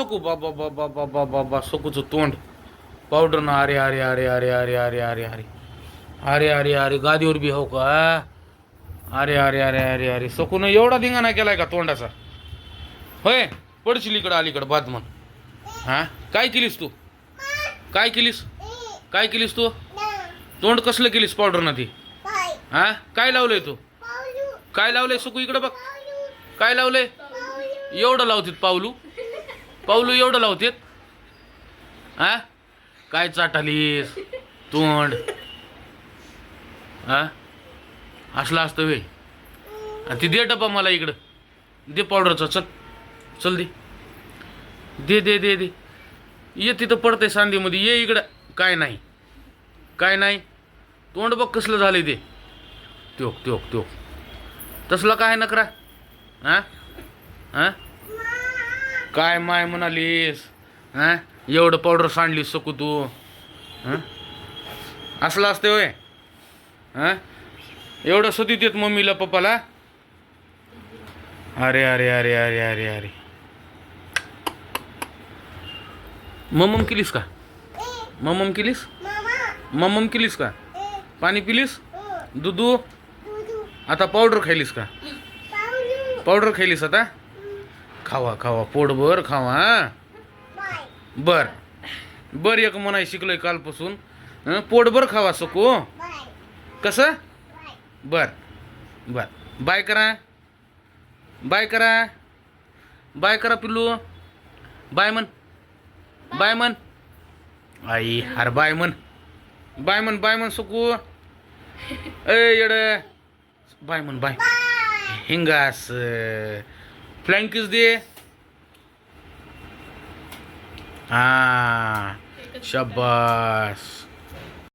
सकू बाबा बाबा बाबा बाबा सकूचं तोंड पावडर ना अरे अरे अरे अरे अरे अरे अरे अरे अरे अरे अरे गादीवर बी हो का अरे अरे अरे अरे अरे सकून एवढा धिंगाणा केलाय का तोंडाचा होय पडशील इकडं अलीकडं बाद म्हण हा काय केलीस तू काय केलीस काय केलीस तू तोंड कसलं केलीस पावडर ना ती हा काय लावलंय तू काय लावलंय सुकू इकडं बघ काय लावलंय एवढं लावतात पावलू पाऊलू एवढं लावतेत? हा काय चाटालीस? तोंड? हा असलं असतं वे आणि ती दे डबा मला इकडं. दे पावडरचा चल. चल दे. दे दे दे दे. ये तिथं पडतंय सांधीमध्ये ये इकडं. काय नाही. काय नाही. तोंड बघ कसलं झालंय ते. त्योक त्योक त्योक. तसलं काय नकरा? हां हां काय माय म्हणालीस? हा? एवढं पावडर सांडलीस सकू तू? हा? असलं असते होय. हा? एवढं सती देत मम्मीला पप्पाला? अरे अरे अरे अरे अरे अरे. मम्मम केलीस का? मम्मम केलीस? मम्मम केलीस का? पाणी पिलीस? दुधू? आता पावडर खायलीस का? पावडर. खायलीस आता? खावा खावा. पोटभर खावा हा? बर. बर एक म्हणाय शिकलोय कालपासून. हं, पोटभर खावा सकू. कसं? बर. बर. बाय करा. बाय करा. बाय करा पिल्लू. बाय म्हण. बाय म्हण. आई अरे बाय म्हण. बाय म्हण बाय म्हण सकू. ए येड. बाय म्हण बाय. हिंगास. फ्लाइंग किस दे हा शब्बास